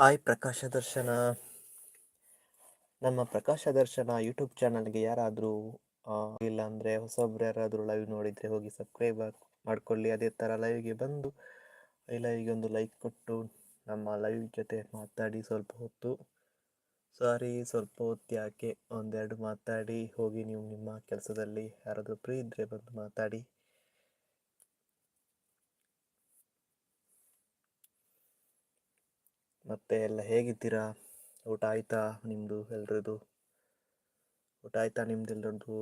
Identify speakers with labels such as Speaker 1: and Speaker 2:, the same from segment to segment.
Speaker 1: Hi ಪ್ರಕಾಶ ದರ್ಶನ. ನಮ್ಮ Prakash Darshan YouTube ಚಾನಲ್ಗೆ ಯಾರಾದರೂ ಇಲ್ಲ ಅಂದರೆ ಹೊಸೊಬ್ರು ಯಾರಾದರೂ ಲೈವ್ ನೋಡಿದರೆ ಹೋಗಿ ಸಬ್ಸ್ಕ್ರೈಬ್ ಮಾಡಿಕೊಳ್ಳಿ. ಅದೇ ಥರ ಲೈವ್ಗೆ ಬಂದು, ಈ ಲೈವ್ಗೆ ಒಂದು ಲೈಕ್ ಕೊಟ್ಟು, ನಮ್ಮ ಲೈವ್ ಜೊತೆ ಮಾತಾಡಿ ಸ್ವಲ್ಪ ಹೊತ್ತು. ಸಾರಿ ಸ್ವಲ್ಪ ಹೊತ್ತು ಯಾಕೆ? ಒಂದೆರಡು ಮಾತಾಡಿ, ಹೋಗಿ ನೀವು ನಿಮ್ಮ ಕೆಲಸದಲ್ಲಿ ಯಾರಾದರೂ ಫ್ರೀ ಇದ್ದರೆ ಬಂದು ಮಾತಾಡಿ. ಮತ್ತೆ ಎಲ್ಲ ಹೇಗಿದ್ದೀರಾ? ಊಟ ಆಯ್ತಾ ನಿಮ್ಮದು ಎಲ್ರದ್ದು? ಊಟ ಆಯ್ತಾ ನಿಮ್ದು ಎಲ್ರದ್ದು?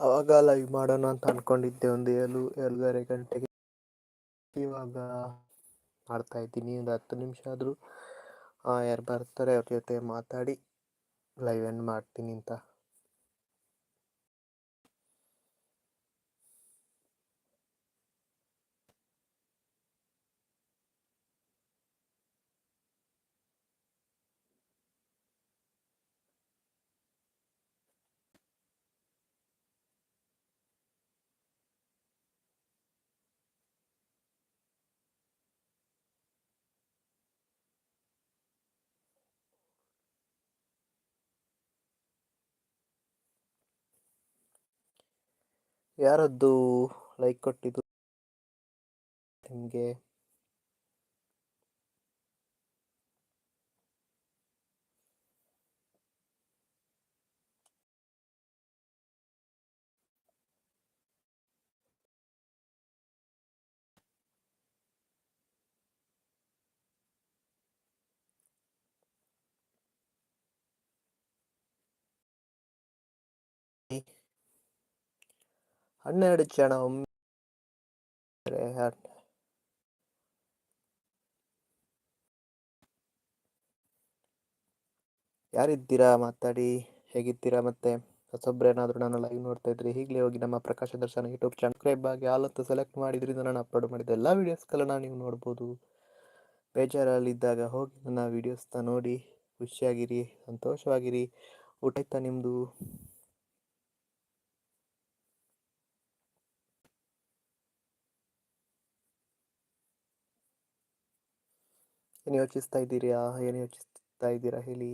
Speaker 1: ಅವಾಗ ಲೈವ್ ಮಾಡೋಣ ಅಂತ ಅನ್ಕೊಂಡಿದ್ದೆ ಒಂದು ಏಳು ಏಳುವರೆ ಗಂಟೆಗೆ. ಇವಾಗ ಮಾಡ್ತಾ ಇದ್ದೀನಿ. ಒಂದು ಹತ್ತು ನಿಮಿಷ ಆದರೂ ಯಾರು ಬರ್ತಾರೆ ಅವ್ರ ಜೊತೆ ಮಾತಾಡಿ ಲೈವ್ ಎಂಡ್ ಮಾಡ್ತೀನಿ ಅಂತ. ಯಾರದ್ದು ಲೈಕ್ ಕೊಟ್ಟಿದ್ದು? ನಿಮಗೆ? ಹನ್ನೆರಡು ಕ್ಷಣ ಒಮ್ಮೆ ಯಾರಿದ್ದೀರಾ? ಮಾತಾಡಿ. ಹೇಗಿದ್ದೀರಾ? ಮತ್ತೆ ಹೊಸೊಬ್ರು ಏನಾದರೂ ನಾನು ಲೈವ್ ನೋಡ್ತಾ ಇದ್ರಿ ಈಗಲೇ ಹೋಗಿ ನಮ್ಮ ಪ್ರಕಾಶ ದರ್ಶನ ಯೂಟ್ಯೂಬ್ ಸಬ್ಸ್ಕ್ರೈಬ್ ಆಗಿ ಆಲತ್ತು ಸೆಲೆಕ್ಟ್ ಮಾಡಿದ್ರಿಂದ ನಾನು ಅಪ್ಲೋಡ್ ಮಾಡಿದ ಎಲ್ಲ ವೀಡಿಯೋಸ್ಗಳನ್ನ ನೀವು ನೋಡ್ಬೋದು. ಬೇಜಾರಲ್ಲಿದ್ದಾಗ ಹೋಗಿ ನನ್ನ ವೀಡಿಯೋಸ್ನ ನೋಡಿ. ಖುಷಿಯಾಗಿರಿ, ಸಂತೋಷವಾಗಿರಿ. ಊಟ ಆಯ್ತಾ ನಿಮ್ಮದು ಏನು ಯೋಚಿಸ್ತಾ ಇದ್ದೀರಾ? ಏನು ಯೋಚಿಸ್ತಾ ಇದ್ದೀರಾ ಹೇಳಿ.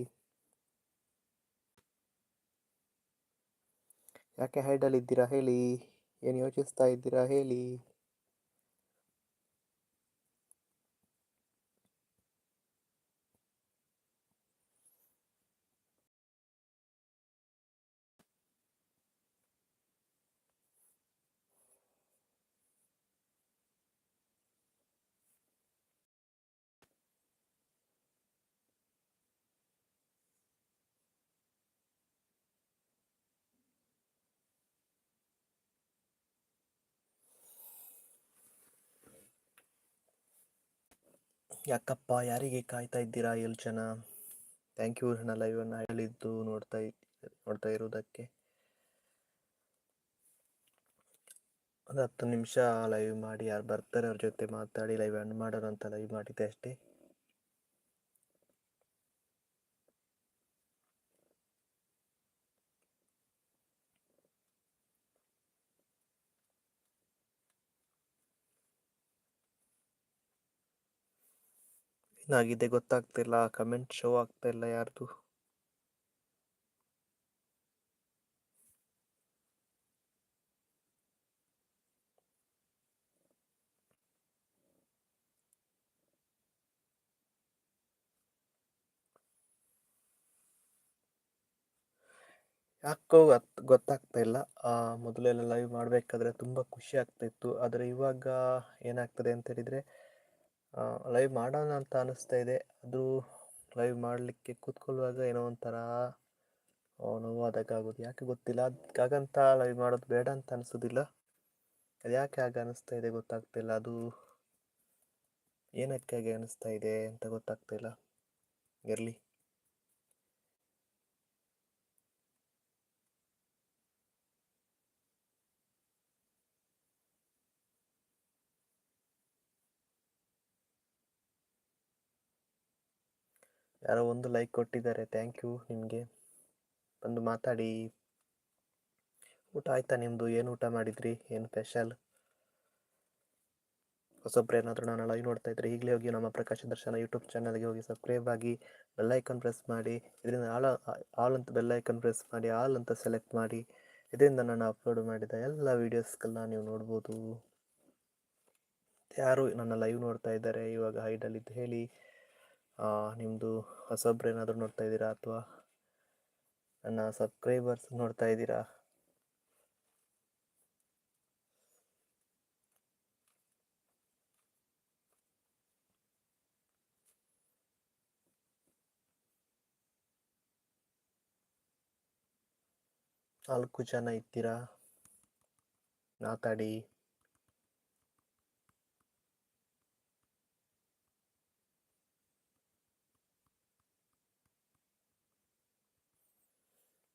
Speaker 1: ಯಾಕೆ ಹೈಡಲ್ಲಿ ಇದ್ದೀರಾ ಹೇಳಿ? ಏನು ಯೋಚಿಸ್ತಾ ಇದ್ದೀರಾ ಹೇಳಿ? ಯಾಕಪ್ಪ, ಯಾರಿಗೆ ಕಾಯ್ತಾ ಇದ್ದೀರಾ ಏಳು ಜನ? ಥ್ಯಾಂಕ್ ಯು ನನ್ನ ಲೈವನ್ನು ಹೇಳಿದ್ದು ನೋಡ್ತಾ ನೋಡ್ತಾ ಇರೋದಕ್ಕೆ. ಒಂದು ಹತ್ತು ನಿಮಿಷ ಲೈವ್ ಮಾಡಿ, ಯಾರು ಬರ್ತಾರೆ ಅವ್ರ ಜೊತೆ ಮಾತಾಡಿ ಲೈವ್ ಎಂಡ್ ಮಾಡೋಣ ಅಂತ ಲೈವ್ ಮಾಡಿದ್ದೆ ಅಷ್ಟೇ. ಏನಾಗಿದೆ ಗೊತ್ತಾಗ್ತಿಲ್ಲ, ಕಮೆಂಟ್ ಶೋ ಆಗ್ತಾ ಇಲ್ಲ ಯಾರ್ದು. ಯಾಕೋ ಗೊತ್ತಾಗ್ತಾ ಇಲ್ಲ ಮೊದಲೆಲ್ಲ ಲೈವ್ ಮಾಡಬೇಕಾದ್ರೆ ತುಂಬ ಖುಷಿ ಆಗ್ತಾ ಇತ್ತು ಆದರೆ ಇವಾಗ ಏನಾಗ್ತದೆ ಅಂತ ಹೇಳಿದರೆ ಲೈವ್ ಮಾಡೋಣ ಅಂತ ಅನ್ನಿಸ್ತಾ ಇದೆ. ಅದು ಲೈವ್ ಮಾಡಲಿಕ್ಕೆ ಕೂತ್ಕೊಳ್ಳುವಾಗ ಏನೋ ಒಂಥರ ಆಗೋದು ಯಾಕೆ ಗೊತ್ತಿಲ್ಲ. ಅದಕ್ಕಾಗಂತ ಲೈವ್ ಮಾಡೋದು ಬೇಡ ಅಂತ ಅನಿಸೋದಿಲ್ಲ. ಅದು ಯಾಕೆ ಹಾಗೆ ಅನಿಸ್ತಾ ಇದೆ ಗೊತ್ತಾಗ್ತಿಲ್ಲ. ಅದು ಏನಕ್ಕೆ ಹಾಗೆ ಅನಿಸ್ತಾ ಇದೆ ಅಂತ ಗೊತ್ತಾಗ್ತಿಲ್ಲ. ಇರಲಿ. ಯಾರೋ ಒಂದು ಲೈಕ್ ಕೊಟ್ಟಿದ್ದಾರೆ. ಥ್ಯಾಂಕ್ ಯು ನಿಮಗೆ. ಬಂದು ಮಾತಾಡಿ. ಊಟ ಆಯ್ತಾ ನಿಮ್ಮದು ಏನು ಊಟ ಮಾಡಿದ್ರಿ? ಏನು ಸ್ಪೆಷಲ್ ಹೊಸೊಬ್ರು ಏನಾದರೂ ನಾನು ಲೈವ್ ನೋಡ್ತಾ ಇದ್ರೆ ಈಗಲೇ ಹೋಗಿ ನಮ್ಮ ಪ್ರಕಾಶ ದರ್ಶನ ಯೂಟ್ಯೂಬ್ ಚಾನಲ್ಗೆ ಹೋಗಿ ಸಬ್ಸ್ಕ್ರೈಬ್ ಆಗಿ ಬೆಲ್ಲೈಕನ್ ಪ್ರೆಸ್ ಮಾಡಿ, ಇದರಿಂದ ಆಲ್ ಆಲ್ ಅಂತ ಬೆಲ್ಲೈಕನ್ ಪ್ರೆಸ್ ಮಾಡಿ ಆಲ್ ಅಂತ ಸೆಲೆಕ್ಟ್ ಮಾಡಿ, ಇದರಿಂದ ನಾನು ಅಪ್ಲೋಡ್ ಮಾಡಿದ ಎಲ್ಲ ವೀಡಿಯೋಸ್ಗೆಲ್ಲ ನೀವು ನೋಡ್ಬೋದು. ಯಾರು ನನ್ನ ಲೈವ್ ನೋಡ್ತಾ ಇದ್ದಾರೆ, ಇವಾಗ ಹೈಡಲ್ಲಿದ್ದು ಹೇಳಿ ನಿಮ್ಮದು ಹೊಸಬ್ರು ಏನಾದರೂ ನೋಡ್ತಾ ಇದ್ದೀರಾ ಅಥವಾ ನನ್ನ ಸಬ್ಸ್ಕ್ರೈಬರ್ಸ್ ನೋಡ್ತಾ ಇದ್ದೀರಾ? ನಾಲ್ಕು ಜನ ಇದ್ದೀರಾ? ಮಾತಾಡಿ.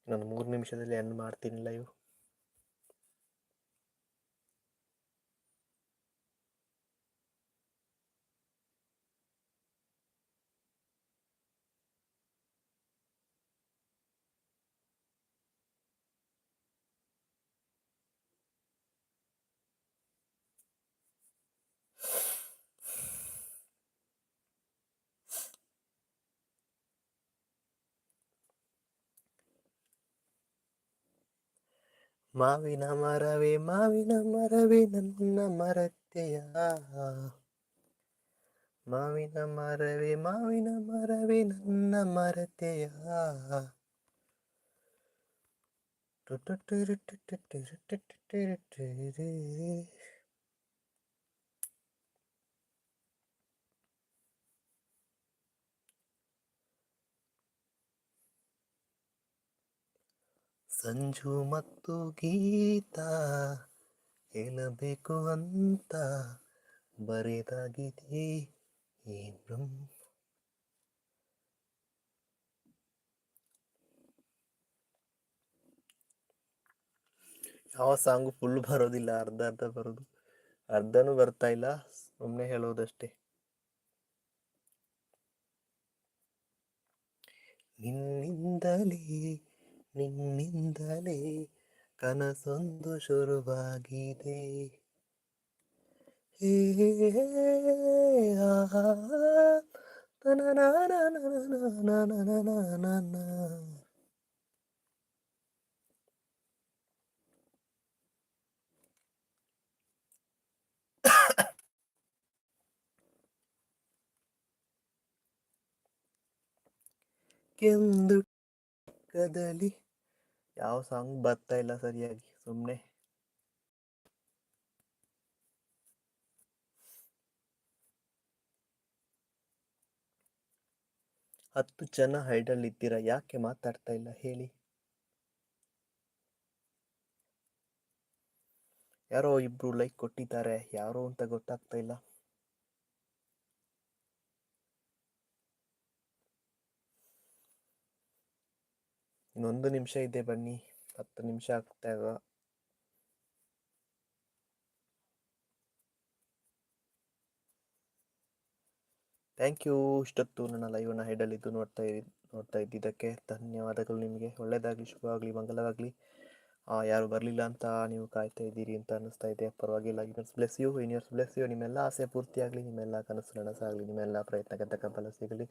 Speaker 1: ನಾನು ಮೂರು ನಿಮಿಷದಲ್ಲಿ ಎಂಡ್ ಮಾಡ್ತೀನಿಲ್ಲ ಇವು மாவின மரவே மாவின மரவே நன்ன மரத்தையா? மாவின மரவே மாவின மரவே நன்ன மரத்தையா? டு டு டு டு டு டு டு டு டு ಸಂಜು ಮತ್ತು ಗೀತ ಹೇಳಬೇಕು ಅಂತ ಬರೆದಾಗಿದೆ ಈ ಬ್ರಹ್ಮ. ಯಾವ ಸಾಂಗು ಫುಲ್ ಬರೋದಿಲ್ಲ, ಅರ್ಧ ಅರ್ಧ ಬರೋದು. ಅರ್ಧನೂ ಬರ್ತಾ ಇಲ್ಲ ಸುಮ್ಮನೆ ಹೇಳೋದಷ್ಟೇ. ನಿನ್ನಿಂದಲೇ ನಿನ್ನಿಂದಲೇ ಕನಸೊಂದು ಶುರುವಾಗಿದೆ ಹೇ ಕೆಂದು ಕದಲಿ ಯಾವ ಸಾಂಗ್ ಬರ್ತಾ ಇಲ್ಲ ಸರಿಯಾಗಿ ಸುಮ್ಮನೆ ಹತ್ತು ಜನ ಹೈಡಲ್ ಇದ್ದೀರಾ, ಯಾಕೆ ಮಾತಾಡ್ತಾ ಇಲ್ಲ ಹೇಳಿ. ಯಾರೋ ಇಬ್ರು ಲೈಕ್ ಕೊಟ್ಟಿದ್ದಾರೆ, ಯಾರೋ ಅಂತ ಗೊತ್ತಾಗ್ತಾ ಇಲ್ಲ. ಇನ್ನೊಂದು ನಿಮಿಷ ಇದೆ ಬನ್ನಿ. ಹತ್ತು ನಿಮಿಷ ಆಗ್ತಾಗ ಥ್ಯಾಂಕ್ ಯು ಇಷ್ಟೊತ್ತು ನನ್ನ ಲೈವನ್ನ ಹೆಡಲ್ಲಿದ್ದು ನೋಡ್ತಾ ನೋಡ್ತಾ ಇದ್ದಿದ್ದಕ್ಕೆ ಧನ್ಯವಾದಗಳು ನಿಮಗೆ. ಒಳ್ಳೆಯದಾಗಲಿ ಶುಭವಾಗಲಿ ಮಂಗಲವಾಗಲಿ ಯಾರು ಬರಲಿಲ್ಲ ಅಂತ ನೀವು ಕಾಯ್ತಾ ಇದ್ದೀರಿ ಅಂತ ಅನ್ನಿಸ್ತಾ ಇದೆ. ಪರವಾಗಿಲ್ಲ. Universe bless you universe bless you ನಿಮ್ಮೆಲ್ಲ ಆಸೆ ಪೂರ್ತಿಯಾಗಲಿ, ನಿಮ್ಮೆಲ್ಲ ಕನಸು ನನಸಾಗಲಿ, ನಿಮ್ಮೆಲ್ಲ ಪ್ರಯತ್ನಕ್ಕೆ ತಕ್ಕ ಫಲ ಸಿಗಲಿ.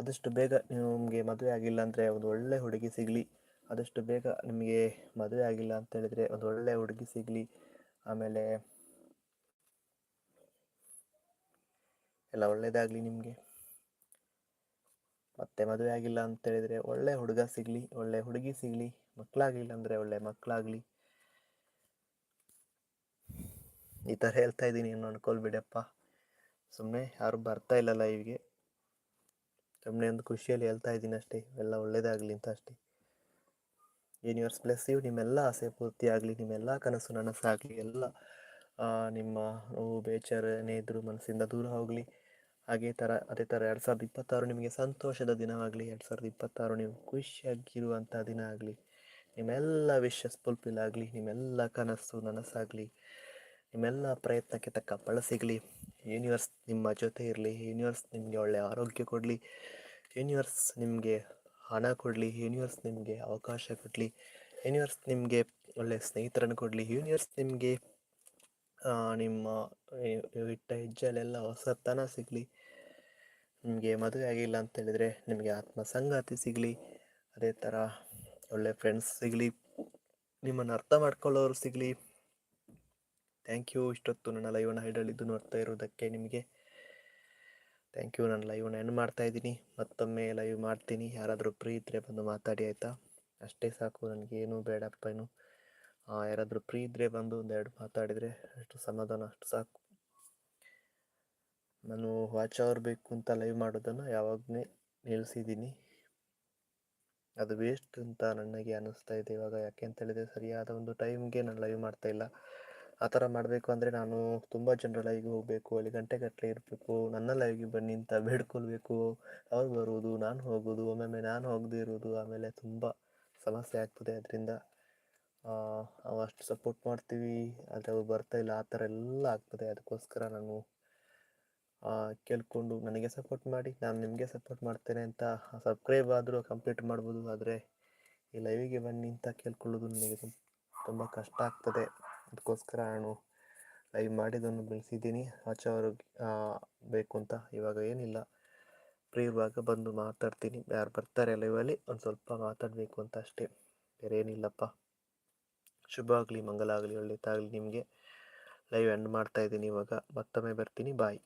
Speaker 1: ಆದಷ್ಟು ಬೇಗ ನಿಮಗೆ ಮದುವೆ ಆಗಿಲ್ಲ ಅಂದರೆ ಒಂದು ಒಳ್ಳೆ ಹುಡುಗಿ ಸಿಗಲಿ. ಆದಷ್ಟು ಬೇಗ ನಿಮಗೆ ಮದುವೆ ಆಗಿಲ್ಲ ಅಂತ ಹೇಳಿದರೆ ಒಂದು ಒಳ್ಳೆ ಹುಡುಗಿ ಸಿಗಲಿ. ಆಮೇಲೆ ಎಲ್ಲ ಒಳ್ಳೆಯದಾಗಲಿ ನಿಮಗೆ. ಮತ್ತೆ ಮದುವೆ ಆಗಿಲ್ಲ ಅಂತ ಹೇಳಿದರೆ ಒಳ್ಳೆ ಹುಡುಗ ಸಿಗಲಿ, ಒಳ್ಳೆ ಹುಡುಗಿ ಸಿಗಲಿ, ಮಕ್ಕಳಾಗಲಿಲ್ಲ ಅಂದರೆ ಒಳ್ಳೆ ಮಕ್ಕಳಾಗಲಿ. ಈ ಥರ ಹೇಳ್ತಾ ಇದ್ದೀನಿ ಏನು ಅನ್ಕೊಳ್ಬಿಡಪ್ಪ ಸುಮ್ಮನೆ ಯಾರು ಬರ್ತಾ ಇಲ್ಲ ಲೈವ್ಗೆ ಸುಮ್ಮನೆ ಒಂದು ಖುಷಿಯಲ್ಲಿ ಹೇಳ್ತಾ ಇದ್ದೀನಿ ಅಷ್ಟೇ. ಎಲ್ಲ ಒಳ್ಳೇದಾಗಲಿ ಅಂತ ಅಷ್ಟೇ. ಯೂನಿವರ್ಸ್ ಪ್ಲಸ್ ಯು ನಿಮ್ಮೆಲ್ಲ ಆಸೆ ಪೂರ್ತಿ ಆಗಲಿ, ನಿಮ್ಮೆಲ್ಲ ಕನಸು ನನಸಾಗಲಿ ಎಲ್ಲ ನಿಮ್ಮ ನೋವು ಬೇಚಾರ ಇದ್ದರೂ ಮನಸ್ಸಿಂದ ದೂರ ಹೋಗಲಿ. ಹಾಗೇ ಥರ, ಅದೇ ಥರ ಎರಡು ಸಾವಿರದ ಇಪ್ಪತ್ತಾರು ನಿಮಗೆ ಸಂತೋಷದ ದಿನವಾಗಲಿ, ಎರಡು ಸಾವಿರದ ಇಪ್ಪತ್ತಾರು ನೀವು ಖುಷಿಯಾಗಿರುವಂಥ ದಿನ ಆಗಲಿ, ನಿಮ್ಮೆಲ್ಲ ವಿಶಸ್ ಫುಲ್ಫಿಲ್ ಆಗಲಿ, ನಿಮ್ಮೆಲ್ಲ ಕನಸು ನನಸಾಗಲಿ. ನಿಮ್ಮೆಲ್ಲ ಪ್ರಯತ್ನಕ್ಕೆ ತಕ್ಕ ಫಲ ಸಿಗಲಿ. ಯೂನಿವರ್ಸ್ ನಿಮ್ಮ ಜೊತೆ ಇರಲಿ. ಯೂನಿವರ್ಸ್ ನಿಮಗೆ ಒಳ್ಳೆಯ ಆರೋಗ್ಯ ಕೊಡಲಿ. ಯೂನಿವರ್ಸ್ ನಿಮಗೆ ಹಣ ಕೊಡಲಿ. ಯೂನಿವರ್ಸ್ ನಿಮಗೆ ಅವಕಾಶ ಕೊಡಲಿ. ಯೂನಿವರ್ಸ್ ನಿಮಗೆ ಒಳ್ಳೆಯ ಸ್ನೇಹಿತರನ್ನು ಕೊಡಲಿ. ಯೂನಿವರ್ಸ್ ನಿಮಗೆ ನಿಮ್ಮ ಇಟ್ಟ ಹೆಜ್ಜೆಯಲ್ಲೆಲ್ಲ ಹೊಸತನ ಸಿಗಲಿ. ನಿಮಗೆ ಮದುವೆ ಆಗಿಲ್ಲ ಅಂತ ಹೇಳಿದರೆ ನಿಮಗೆ ಆತ್ಮ ಸಂಗಾತಿ ಸಿಗಲಿ. ಅದೇ ಥರ ಒಳ್ಳೆ ಫ್ರೆಂಡ್ಸ್ ಸಿಗಲಿ. ನಿಮ್ಮನ್ನು ಅರ್ಥ ಮಾಡ್ಕೊಳ್ಳೋರು ಸಿಗಲಿ. ಥ್ಯಾಂಕ್ ಯು ಇಷ್ಟೊತ್ತು ನನ್ನ ಲೈವನ್ನ ಹೈಡಲ್ಲಿದ್ದು ನೋಡ್ತಾ ಇರೋದಕ್ಕೆ ನಿಮಗೆ. ಥ್ಯಾಂಕ್ ಯು ನಾನು ಲೈವ್ನ ಎಂಡ್ ಮಾಡ್ತಾ ಇದ್ದೀನಿ. ಮತ್ತೊಮ್ಮೆ ಲೈವ್ ಮಾಡ್ತೀನಿ. ಯಾರಾದರೂ ಫ್ರೀ ಇದ್ದರೆ ಬಂದು ಮಾತಾಡಿ ಆಯಿತಾ? ಅಷ್ಟೇ ಸಾಕು. ನನಗೆ ಏನೂ ಬೇಡಪ್ಪ ಏನು ಯಾರಾದರೂ ಫ್ರೀ ಇದ್ದರೆ ಬಂದು ಒಂದೆರಡು ಮಾತಾಡಿದರೆ ಅಷ್ಟು ಸಮಾಧಾನ, ಅಷ್ಟು ಸಾಕು. ನಾನು ವಾಚ್ ಅವರ್ ಬೇಕು ಅಂತ ಲೈವ್ ಮಾಡೋದನ್ನು ಯಾವಾಗಲೇ ನಿಲ್ಲಿಸಿದ್ದೀನಿ. ಅದು ವೇಸ್ಟ್ ಅಂತ ನನಗೆ ಅನ್ನಿಸ್ತಾ ಇದೆ ಇವಾಗ. ಯಾಕೆ ಅಂತ ಹೇಳಿದರೆ ಸರಿಯಾದ ಒಂದು ಟೈಮ್ಗೆ ನಾನು ಲೈವ್ ಮಾಡ್ತಾ ಇಲ್ಲ. ಆ ಥರ ಮಾಡಬೇಕು ಅಂದರೆ ನಾನು ತುಂಬ ಜನರ ಲೈವ್ಗೆ ಹೋಗಬೇಕು, ಅಲ್ಲಿ ಗಂಟೆಗಟ್ಟಲೆ ಇರಬೇಕು, ನನ್ನ ಲೈವ್ಗೆ ಬನ್ನಿ ಅಂತ ಬೇಡ್ಕೊಳ್ಬೇಕು. ಅವ್ರು ಬರುವುದು ನಾನು ಹೋಗೋದು, ಒಮ್ಮೊಮ್ಮೆ ನಾನು ಹೋಗದೇ ಇರೋದು, ಆಮೇಲೆ ತುಂಬ ಸಮಸ್ಯೆ ಆಗ್ತದೆ. ಅದರಿಂದ ಅಷ್ಟು ಸಪೋರ್ಟ್ ಮಾಡ್ತೀವಿ. ಆದರೆ ಅವ್ರು ಬರ್ತಾ ಇಲ್ಲ, ಆ ಥರ ಎಲ್ಲ ಆಗ್ತದೆ. ಅದಕ್ಕೋಸ್ಕರ ನಾನು ಕೇಳಿಕೊಂಡು ನನಗೆ ಸಪೋರ್ಟ್ ಮಾಡಿ, ನಾನು ನಿಮಗೆ ಸಪೋರ್ಟ್ ಮಾಡ್ತೇನೆ ಅಂತ. ಸಬ್ಸ್ಕ್ರೈಬ್ ಆದರೂ ಕಂಪ್ಲೀಟ್ ಮಾಡ್ಬೋದು, ಆದರೆ ಈ ಲೈವಿಗೆ ಬನ್ನಿ ಅಂತ ಕೇಳ್ಕೊಳ್ಳೋದು ನನಗೆ ತುಂಬ ಕಷ್ಟ ಆಗ್ತದೆ. ಅದಕ್ಕೋಸ್ಕರ ನಾನು ಲೈವ್ ಮಾಡಿದ್ದನ್ನು ಬೆಳೆಸಿದ್ದೀನಿ ಆಚೆ ಅವ್ರಿಗೆ ಬೇಕು ಅಂತ ಇವಾಗ ಏನಿಲ್ಲ. ಫ್ರೀ ಇರುವಾಗ ಬಂದು ಮಾತಾಡ್ತೀನಿ. ಯಾರು ಬರ್ತಾರೆ ಲೈವಲ್ಲಿ ಒಂದು ಸ್ವಲ್ಪ ಮಾತಾಡಬೇಕು ಅಂತ ಅಷ್ಟೇ. ಬೇರೆ ಏನಿಲ್ಲಪ್ಪ. ಶುಭ ಆಗಲಿ, ಮಂಗಲ ಆಗಲಿ ಒಳ್ಳೆಯದಾಗಲಿ ನಿಮಗೆ. ಲೈವ್ ಎಂಡ್ ಮಾಡ್ತಾ ಇದ್ದೀನಿ ಇವಾಗ. ಮತ್ತೊಮ್ಮೆ ಬರ್ತೀನಿ. ಬಾಯ್